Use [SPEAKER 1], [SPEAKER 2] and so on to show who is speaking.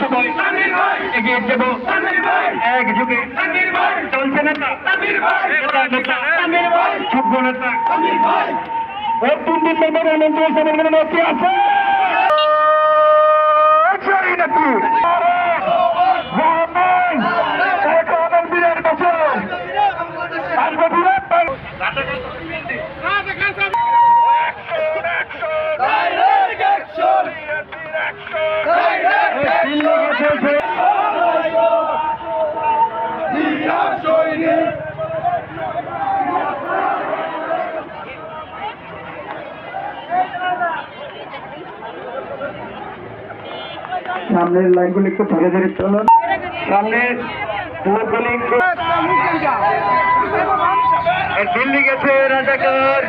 [SPEAKER 1] সবাই এগিয়ে যাব এক যুগে চলছে নেতা নেতা নেতা তিন দিন মেম্বার মন্ত্রী সমাগম আছে নাকি বিরাট বছর আসবে বিরাট সামনের লাইনগুলো একটু ধরে ধরে চলুন। সামনে দূরগুলি একটু দিল্লি গেছে রাজাকার।